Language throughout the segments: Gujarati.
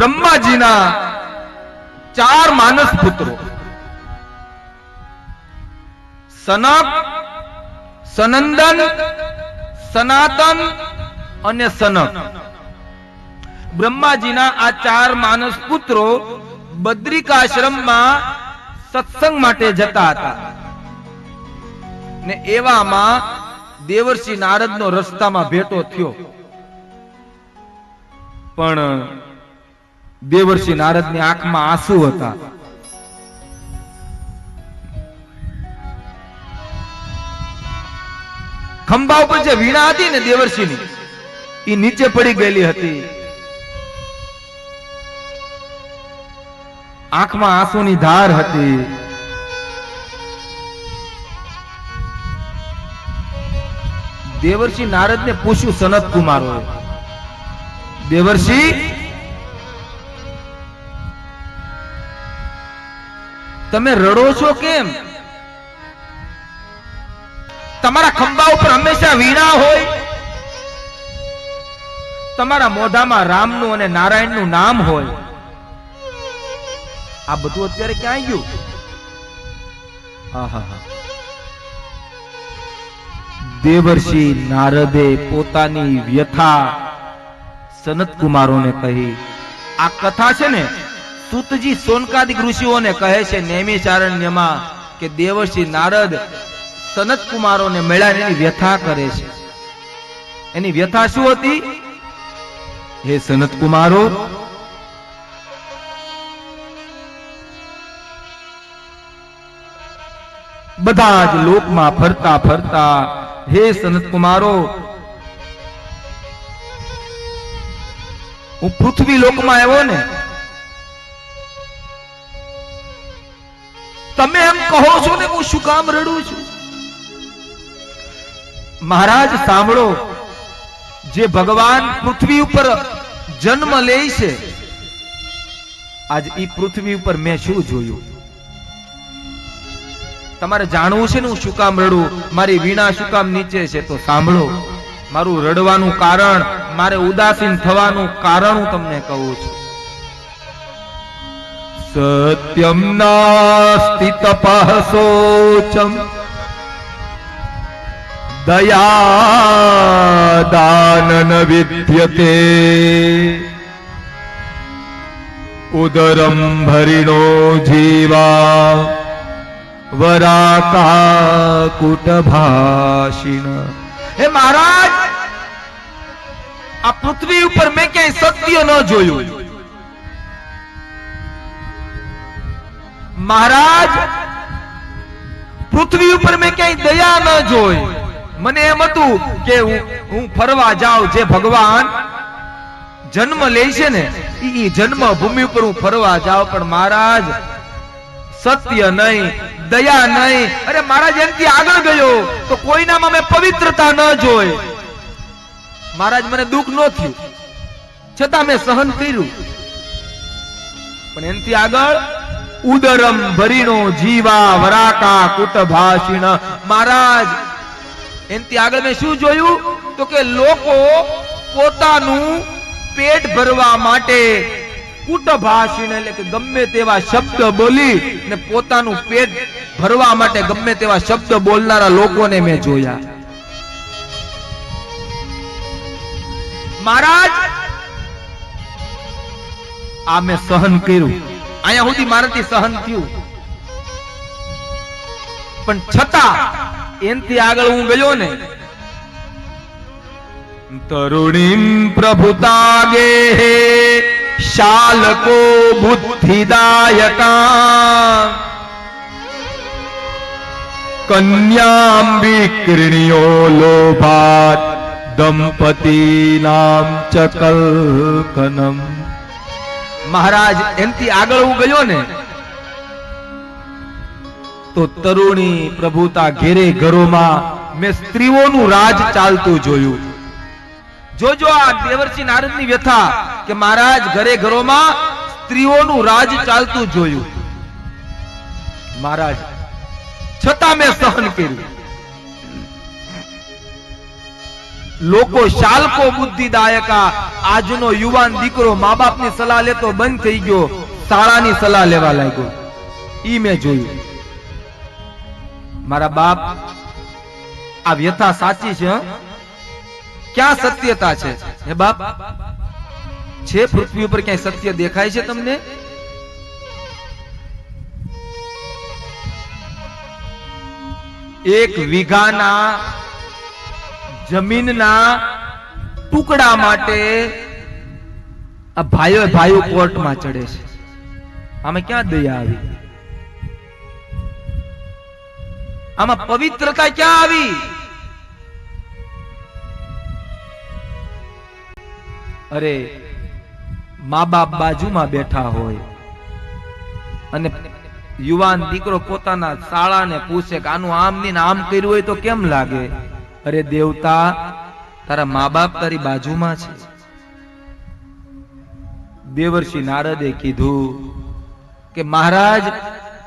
બ્રહ્માજીના ચાર માનસ પુત્રો. સનક, સનંદન, સનાતન અને સનક. બ્રહ્માજીના આ ચાર માનસ પુત્રો બદ્રિકાશ્રમમાં સત્સંગ માટે જતા હતા. ને એવામાં દેવર્ષિ નારદનો રસ્તામાં ભેટો થયો. પણ દેવર્ષિ નારદની આંખમાં આંસુ હતા. ખંભા ઉપર જે વીણા હતી ને દેવર્ષિની એ નીચે પડી ગયેલી હતી. આંખમાં આંસુની ધાર હતી. દેવર્ષિ નારદને પૂછ્યું સનત કુમારોએ દેવર્ષિ તમે રડો છો કેમ? તમારા ખંભા ઉપર હંમેશા વીણા હોય? તમારા મોઢામાં રામનું અને નારાયણનું નામ હોય? આ બધું અત્યારે ક્યાં ગયું? આહાહા. દેવર્ષિ નારદે પોતાની વ્યથા સનત કુમારોને કહી, આ કથા છે ને સુતજી સોનકાદિક ઋષિઓને કહે છે નેમિચારણ્યમાં કે દેવશ્રી નારદ સનત કુમારોને મળ્યા એની વ્યથા કરે છે. એની વ્યથા શું હતી? હે સનત કુમારો બધા જ લોકમાં ફરતા ફરતા, હે સનત કુમારો હું પૃથ્વી લોકમાં આવ્યો ને તમે એમ કહો છો ને હું શું કામ રડું છું? મહારાજ, સાંભળો. જે ભગવાન પૃથ્વી ઉપર જન્મ લે છે, આજ ઈ પૃથ્વી ઉપર મેં શું જોયું? તમારે જાણવું છે ને હું શું કામ રડું? મારી વીણા શું કામ નીચે છે તો સાંભળો. મારું રડવાનું કારણ, મારે ઉદાસીન થવાનું કારણ હું તમને કહું છું. સત્યમ નાસ્તિ તપઃ શોચમ દયા દાનન વિદ્યતે ઉદરમ ભરિણો જીવા વરાકા કુટભાષિણ હે મહારાજ આ પૃથ્વી ઉપર મેં ક્યાંય સત્ય ન જોયું. મહારાજ, પૃથ્વી ઉપર મેં ક્યાંય દયા ન જોઈ. મને એમ હતું કે હું ફરવા જાઉં જે ભગવાન જન્મ લે છે ને ઈ જન્મ ભૂમિ ઉપર હું ફરવા જાઉં. પણ મહારાજ, સત્ય નહીં, દયા નહીં. અરે મહારાજ, એનથી આગળ ગયો તો કોઈનામાં મેં પવિત્રતા ન જોઈ. મહારાજ, મને દુઃખ ન થયું. છતાં મેં સહન કર્યું. પણ એનથી આગળ ઉદરમ ભરીનો જીવા વરાકા કુટભાષિણ મહારાજ, એનથી આગળ મેં શું જોયું? તો કે લોકો પોતાનું પેટ ભરવા માટે કુટભાષિણ એટલે કે ગમે તેવા શબ્દ બોલી ને પોતાનું પેટ ભરવા માટે ગમે તેવા શબ્દ બોલનારા લોકોને મેં જોયા. મહારાજ, આ મેં સહન કર્યું. અહીંયા સુધી મારાથી સહન થયું. પણ છતાં એનથી આગળ હું ગયો ને, તરુણીમ પ્રભુતાગે શાલકો બુદ્ધિદાયકા. કન્યામ વિકૃણ્યો લોભાત દંપતી નામ ચકલકનમ મહારાજ એનથી આગળ હું ગયો ને, તો તરુણી પ્રભુતા ઘેરે ઘરોમાં મેં સ્ત્રીઓનું રાજ ચાલતું જોયું. જોજો આ દેવર્ષિ નારદની વ્યથા કે મહારાજ ઘરે ઘરોમાં સ્ત્રીઓનું રાજ ચાલતું જોયું. મહારાજ, છતાં મેં સહન કર્યું. લોકો શાલકો બુદ્ધિદાયકા આજનો યુવાન દીકરો મા બાપની સલાહ લેતો બંધ થઈ ગયો, શાળાની સલાહ લેવા લાગ્યો. ઈ મેં જોયું. મારા બાપ, આ વ્યથા સાચી છે ક્યાં સત્યતા છે? હે બાપ? છે પૃથ્વી ઉપર ક્યાંય સત્ય દેખાય છે તમને? એક વીઘાના જમીનના ટુકડા માટે આ ભાઈઓ ભાઈઓ કોર્ટમાં ચડે છે. આમાં ક્યાં દયા આવી? આમાં પવિત્રતા ક્યાં આવી? અરે મા બાપ બાજુમાં બેઠા હોય અને યુવાન દીકરો પોતાના શાળાને પૂછે કે આનું આમ ની આમ કર્યું હોય તો કેમ લાગે? અરે દેવતા, તારા મા બાપ તારી બાજુમાં છે. દેવર્ષિ નારદે કીધું કે મહારાજ,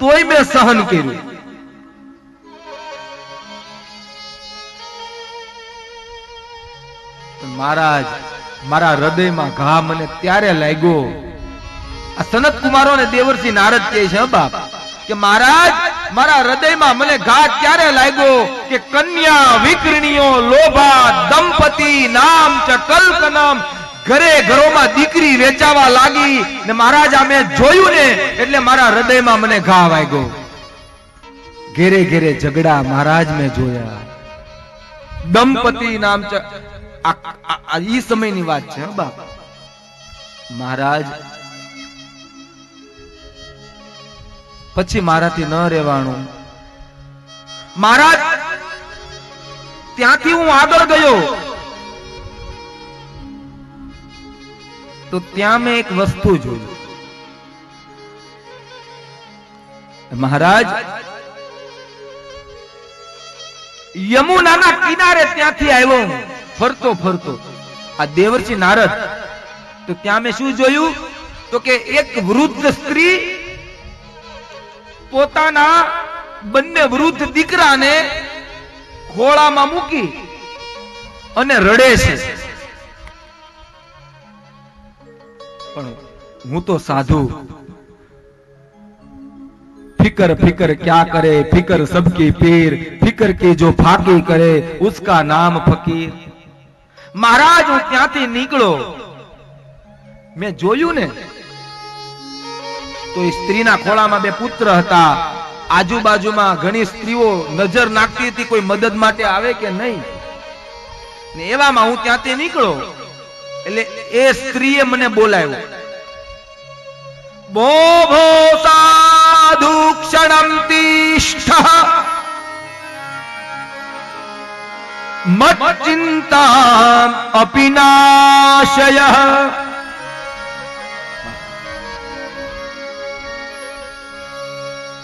તોય મેં સહન કર્યું. મહારાજ, મારા હૃદયમાં ઘા મને ત્યારે લાગ્યો. આ સનત કુમારો ને દેવર્ષિ નારદ કહે છે બાપ, કે મહારાજ મારા હૃદયમાં મને ઘા ક્યારે લાગ્યો કે કન્યા વિકરણીઓ લોભા દંપતી નામ ચ કલ્પનમ ઘરે ઘરોમાં દીકરી વેચાવા લાગી ને મહારાજ આ જોયું ને એટલે મારા હૃદયમાં મને ઘા વાગ્યો. ઘેરે ઘેરે ઝઘડા મહારાજ મેં જોયા. દંપતી નામ ચ આ ઈ સમયની વાત છે બાપ. મહારાજ પછી મારાથી ન રહેવાનું. મહારાજ, ત્યાંથી હું આગળ ગયો. તો ત્યાં મેં એક વસ્તુ જોઈ. મહારાજ, યમુનાના કિનારે ત્યાંથી આવ્યો ફરતો ફરતો. આ દેવર્ષિ નારદ. તો ત્યાં મેં શું જોયું? તો કે એક વૃદ્ધ સ્ત્રી પોતાના બંને વૃદ્ધ દીકરાને ખોળામાં મૂકી અને રડે છે. પણ હું તો સાધુ. ફિકર ફિકર ક્યાં કરે? ફિકર સબકી પીર. ફિકર કે જો ફાકી કરે, ઉસકા નામ ફકીર. મહારાજ, હું ત્યાંથી નીકળો. મેં જોયું ને તો એ સ્ત્રીના ખોળામાં બે પુત્ર હતા. આજુબાજુમાં ઘણી સ્ત્રીઓ નજર નાખતી હતી કોઈ મદદ માટે આવે કે નહીં. એવામાં હું ત્યાંથી નીકળો. એટલે એ સ્ત્રીએ મને બોલાવ્યો. ભો ભો સાધુ ક્ષણમ મત ચિંતા અપિનાશય.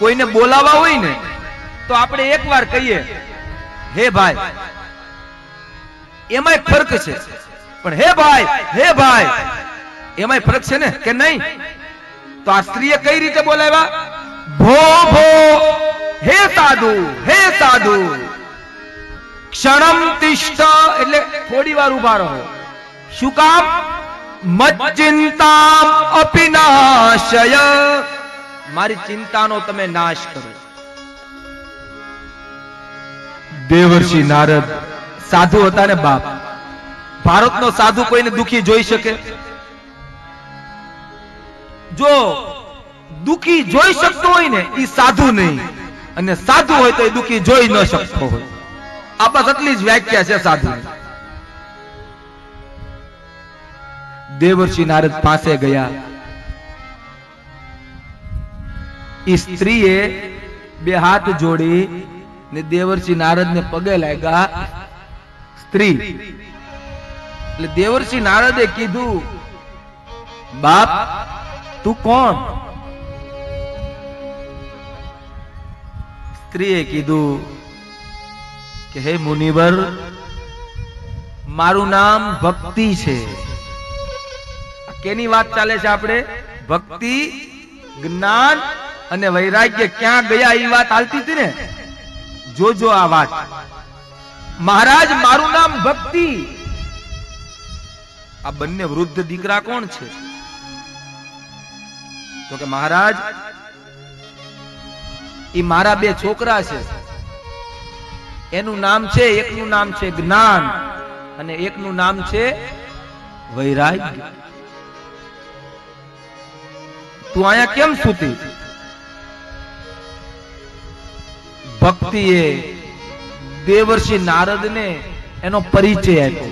કોઈને બોલાવા હોય ને, તો આપણે એકવાર કહીએ, હે ભાઈ એમાં ફરક છે. પણ હે ભાઈ હે ભાઈ એમાં ફરક છે ને કે નહીં? તો આ સ્ત્રીએ કઈ રીતે બોલાવ્યા? ભો ભો, હે સાધુ હે સાધુ, ક્ષણમ તિષ્ઠ. એટલે થોડી વાર ઊભા રહો. શું કામ? મચ્ચિંતા અપિનાશય. મારી ચિંતાનો તમે નાશ કરો. દેવર્ષિ નારદ, સાધુ હતા ને બાપ. ભારતનો સાધુ કોઈને દુખી જોઈ શકે? જો દુખી જોઈ શકતો હોય ને એ સાધુ નહીં. અને સાધુ હોય તો એ દુખી જોઈ ન શકતો હોય. આ બસ એટલી જ વ્યાખ્યા છે સાધુ. દેવર્ષિ નારદ પાસે ગયા. સ્ત્રીએ બે હાથ જોડી ને દેવરસિંહ નારદ ને પગે લાગ્યા, સ્ત્રી. એટલે દેવરસિંહ નારદે કીધું, બાપ, તું કોણ? સ્ત્રીએ કીધું, કે હે મુનિવર, મારું નામ ભક્તિ છે. કેની વાત ચાલે છે આપણે? ભક્તિ, જ્ઞાન અને વૈરાગ્ય ક્યાં ગયા એ વાત હાલતી હતી ને? જોજો આ વાત. મહારાજ, મારું નામ ભક્તિ. આ બંને વૃદ્ધ દીકરા કોણ છે? તો કે મહારાજ, એ મારા બે છોકરા છે. એનું નામ છે, એકનું નામ છે જ્ઞાન અને એકનું નામ છે વૈરાગ્ય. તું અહીંયા કેમ સૂતી? ભક્તિએ દેવર્ષિ નારદને એનો પરિચય આપ્યો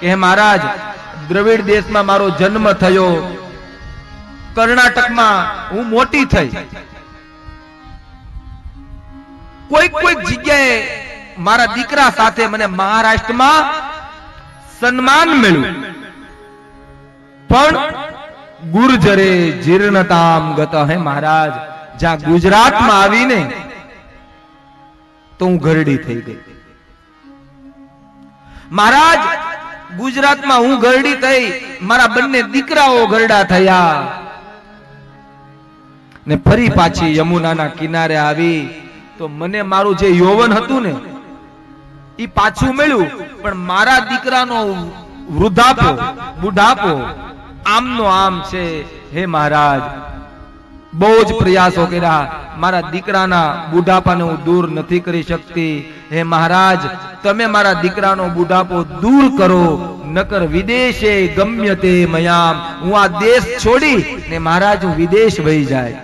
કે મહારાજ, દ્રવિડ દેશમાં મારો જન્મ થયો. કર્ણાટકમાં હું મોટી થઈ. કોઈક કોઈક જગ્યાએ મારા દીકરા સાથે મને મહારાષ્ટ્રમાં સન્માન મળ્યું. પણ ગુર્જરે જીર્ણતામ ગત. હે મહારાજ, જ્યાં ગુજરાતમાં આવીને તો હું ઘરડી થઈ ગઈ. મહારાજ, ગુજરાતમાં હું ઘરડી થઈ, મારા બંને દીકરાઓ ઘરડા થયા. ને ફરી પાછી યમુનાના કિનારે આવી. તો મને મારું જે યૌવન હતું ને એ પાછું મળ્યું. પણ મારા દીકરાનો વૃદ્ધાપો, બુઢાપો, આમનો આમ છે. હે મહારાજ બહુ જ પ્રયાસો કર્યા. મારા દીકરાના બુઢાપાને હું દૂર નથી કરી શકતી. હે મહારાજ, તમે મારા દીકરાનો બુઢાપો દૂર કરો. નકર વિદેશે ગમ્ય તે મયામ. હું આ દેશ છોડી ને મહારાજ હું વિદેશ વહી જાય.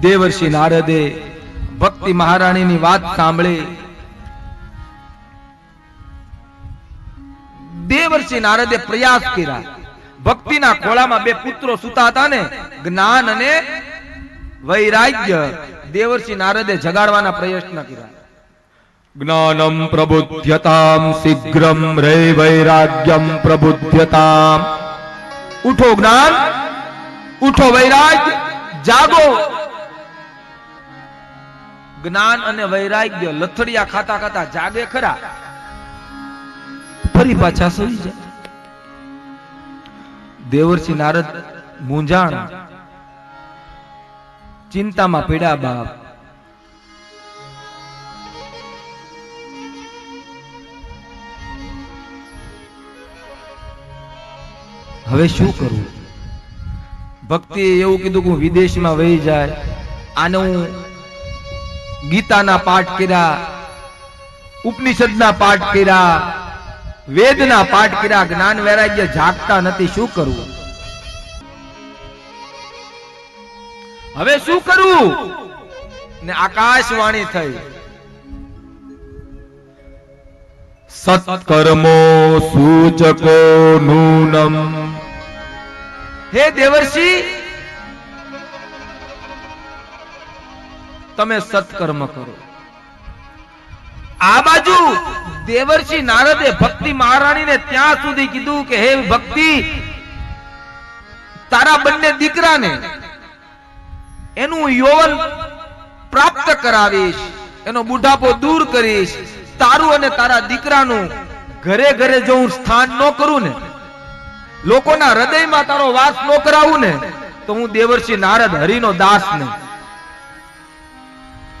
દેવર્ષિ નારદે ભક્તિ મહારાણીની વાત સાંભળી. દેવર્ષિ નારદે પ્રયાસ કર્યા. ભક્તિના ખોળામાં બે પુત્રો સુતા હતા ને જ્ઞાન અને વૈરાગ્ય. દેવર્ષિ નારદે જગાડવાના પ્રયત્ન કર્યા. જ્ઞાનમ પ્રબુદ્ધ્યતામ શીઘ્રમ રે વૈરાગ્યમ પ્રબુદ્ધ્યતામ. ઉઠો જ્ઞાન ઉઠો વૈરાગ્ય જાગો. જ્ઞાન અને વૈરાગ્ય લથડિયા ખાતા ખાતા જાગે ખરા. ફરી પાછા સુઈ જાય. દેવર્ષિ નારદ મૂંઝાણ. ચિંતામાં પીડા બાપ. હવે શું કરવું ભક્તિએ એવું કીધું કે વિદેશમાં વહી જાય. આને હું ગીતાના પાઠ કર્યા, ઉપનિષદના પાઠ કર્યા. વેદના પાઠ કર્યા જ્ઞાન વૈરાગ્ય જાગતા નથી શું કરવું? હવે શું કરવું? ને આકાશવાણી થઈ. સત્કર્મો સૂચકો નૂનમ હે દેવર્ષિ! તમે સત્કર્મ કરો. આ બાજુ દેવર્ષિ નારદે ભક્તિ મહારાણીને ત્યાં સુધી કીધું કે, હે ભક્તિ, તારા બંને દીકરાને એનું યૌવન પ્રાપ્ત કરાવીશ, એનો બુઢાપો દૂર કરીશ, તારું અને તારા દીકરાનું ઘરે ઘરે જો હું સ્થાન ન કરું ને, લોકોના હૃદયમાં તારો વાસ ન કરાવું ને, તો હું દેવર્ષિ નારદ હરિનો દાસ નહીં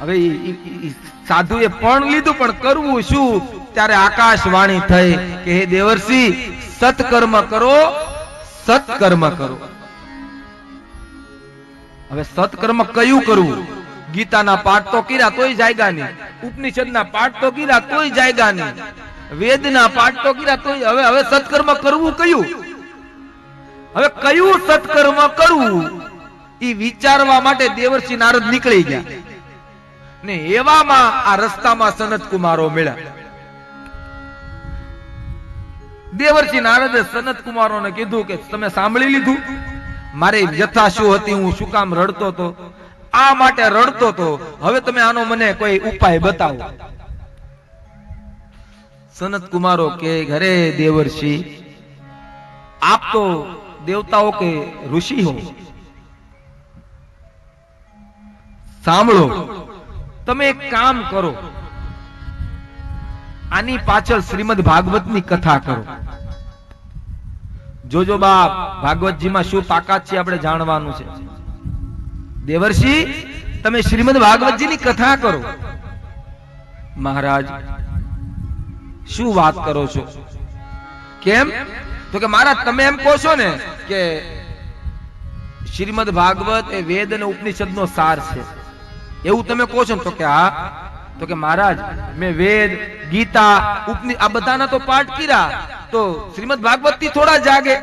હવે સાધુએ પણ લીધું, પણ કરવું શું? ત્યારે આકાશવાણી થઈ કે, હે દેવરસિંહ સત્કર્મ કરો સત્કર્મ કરો. હવે સત્કર્મ કયું કરવું? ગીતાના પાઠ તો કર્યા તોય જાયગા નહીં. ઉપનિષદના પાઠ તો કર્યા તોય જાયગા નહીં. વેદના પાઠ તો કર્યા તોય હવે હવે સત્કર્મ કરવું કયું? હવે કયું સત્કર્મ કરવું? એ વિચારવા માટે દેવર્ષિ નારદ નીકળી ગયા. ને એવામાં આ રસ્તામાં સનત કુમારો મળ્યા. દેવર્ષિ નારદે સનત કુમારોને કીધું કે તમે સાંભળી લીધું? મારી વ્યથા શું હતી? હું શું કામ રડતો હતો? આ માટે રડતો હતો. હવે તમે આનો મને કોઈ ઉપાય બતાવો. સનત કુમારો કે, ઘરે દેવર્ષિ આપ તો દેવતાઓ કે ઋષિ હો. સાંભળો. તમે એક કામ કરો. આની પાછળ શ્રીમદ ભાગવતની કથા કરો. જોજો બાપ, ભાગવતજીમાં શું તાકાત છે આપણે જાણવાનું છે. દેવર્ષિ, તમે શ્રીમદ ભાગવતજીની કથા કરો. મહારાજ, શું વાત કરો છો? કેમ? તો કે મહારાજ, તમે એમ કહો છો ને કે શ્રીમદ ભાગવત એ વેદ અને ઉપનિષદ નો સાર છે. એવું તમે કહો છો તો કે હા, તો કે મહારાજ, મેં વેદ, ગીતા, ઉપનિ આ બધાના તો પાઠ કર્યા, તો શ્રીમદ ભાગવતથી થોડા જાગે.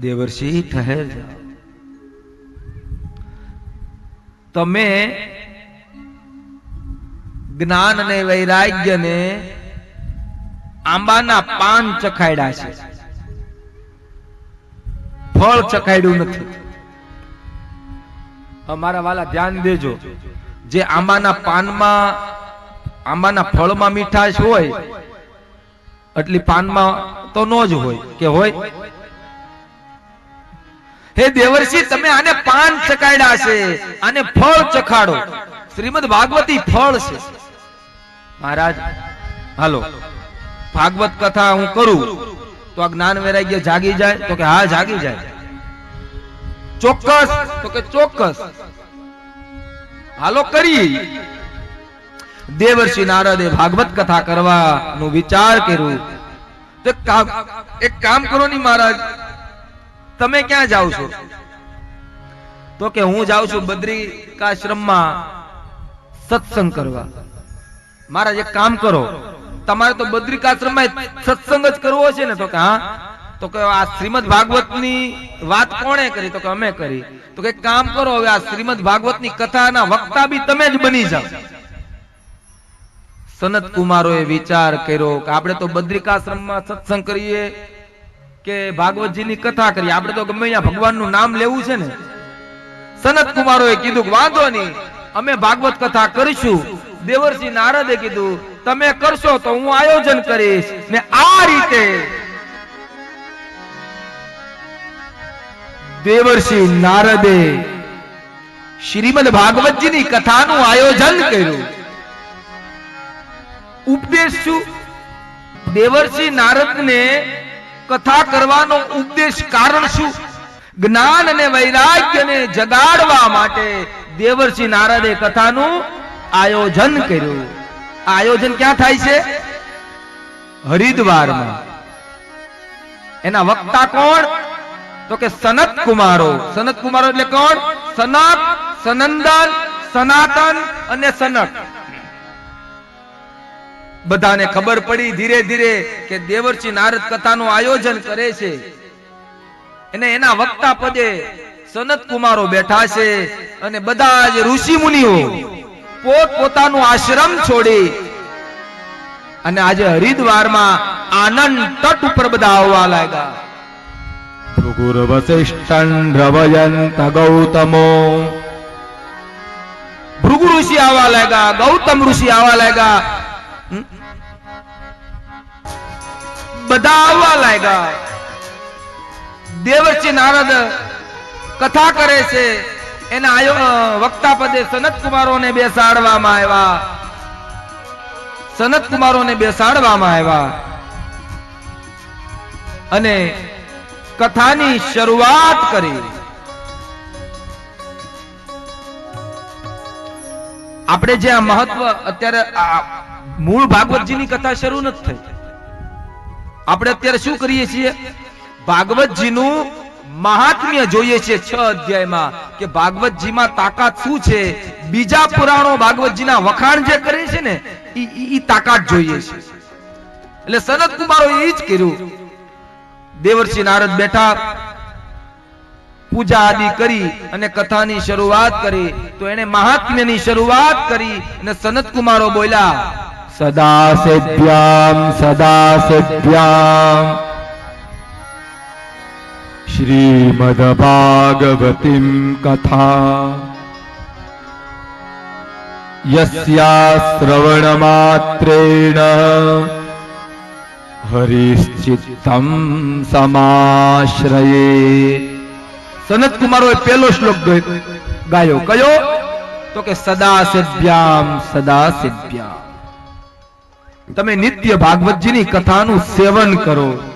દેવર્ષિ ઠહેર તમે જ્ઞાન અને વૈરાગ્ય ને આંબાના પાન ચખાડ્યા છે. ફળ ચખાડ્યું નથી. અમારા વાલા ધ્યાન દેજો. જે આંબાના પાનમાં, આંબાના ફળમાં મીઠાશ હોય, એટલી પાનમાં તો નો જ હોય, કે હોય? હે દેવર્ષિ, તમે આને પાન ચકાડ્યા છે, આને ફળ ચખાડો. શ્રીમદ ભાગવતી ફળ છે. મહારાજ, હાલો. ભાગવત કથા હું કરું, તો આ જ્ઞાન વેરાગ્ય જાગી જાય? તો કે હા, જાગી જાય. ચોક્કસ? તો કે ચોક્કસ. હાલો કરી. દેવર્ષિ નારદે ભાગવત કથા કરવાનું વિચાર કર્યો. તો એક કામ કરો ની મહારાજ. તમે ક્યાં જાવ છો? તો કે હું જાઉં છું બદ્રિકાશ્રમમાં સત્સંગ કરવા. મહારાજ, એક કામ કરો. તમારે તો બદ્રિકાશ્રમમાં સત્સંગ જ કરવો છે ને તો કે હા? તો કે આ શ્રીમદ ભાગવતની વાત કોણે કરી? તો કે અમે કરી. તો કે કામ કરો, હવે આ શ્રીમદ ભાગવતની કથાના વક્તા બી તમે જ બની જાઓ. સનત કુમારોએ વિચાર કર્યો કે આપણે તો બદ્રિકાશ્રમમાં સત્સંગ કરીએ કે ભાગવતજીની કથા કરીએ. આપણે તો ગમે અહીંયા ભગવાનનું નામ લેવું છે ને. સનત કુમારોએ કીધું કે વાંધો નહીં, અમે ભાગવત કથા કરીશું. દેવર્ષિ નારદે કીધું, તમે કરશો તો હું આયોજન કરીશ ને આ રીતે દેવર્ષિ નારદે શ્રીમદ ભાગવતજીની કથાનું આયોજન કર્યું. ઉપદેશ શું દેવર્ષિ નારદને કથા કરવાનો ઉપદેશ કારણ શું? જ્ઞાન અને વૈરાગ્યને જગાડવા માટે દેવર્ષિ નારદે કથાનું આયોજન કર્યું. આયોજન ક્યાં થાય છે? હરિદ્વારમાં. એના વક્તા કોણ? તો કે સનત કુમારો. સનત કુમારો એટલે કોણ? સનક સનંદન, સનાતન અને સનક બધાને ખબર પડી ધીરે ધીરે કે દેવર્ષિ નારદ કથાનું આયોજન કરે છે. અને એના વક્તા પદે સનત કુમારો બેઠા છે અને બધા જ ઋષિ મુનિઓ પોત પોતાનું આશ્રમ છોડી અને આજે હરિદ્વારમાં આનંદ તટ ઉપર બધા આવવા લાગ્યા. ગૌતમો ભૃગુ ઋષિ આવા લાગ્યા ગૌતમ ઋષિ આવા લાગ્યા બધા આવવા લાગ્યા દેવર્ષિ નારદ કથા કરે છે એના વક્તા પદે સનત કુમારોને બેસાડવામાં આવ્યા। સનત કુમારોને બેસાડવામાં આવ્યા। અને કથાની શરૂઆત કરી. આપણે જે આ મહત્વ અત્યારે મૂળ ભાગવતજીની કથા શરૂ નથી થઈ. આપણે અત્યારે શું કરીએ છીએ? ભાગવતજીનું મહાત્મ્ય જોઈએ છીએ છ અધ્યાયમાં કે ભાગવતજીમાં તાકાત શું છે? બીજા પુરાણો ભાગવતજીના વખાણ જે કરે છે ને, ઈ તાકાત જોઈએ છે. એટલે સનત કુમારો એ જ કર્યું. દેવર્ષિ નારદ બેઠા. પૂજા આદિ કરી અને કથાની શરૂઆત કરી. તો એને મહાત્મ્યની શરૂઆત કરી અને સનત કુમારો બોલ્યા, સદા સેવ્યામ સદા સેવ્યામ. શ્રીમદ ભાગવતીમ કથા. યસ્યા શ્રવણ માત્રેણ હરિશ્ચિત્તમ સમાશ્રયે. સનત કુમારોએ પહેલો શ્લોક ગયો- કયો? તો કે સદા સિદ્ધ્યામ સદા સિદ્ધ્યામ. તમે નિત્ય ભાગવતજીની કથાનું સેવન કરો.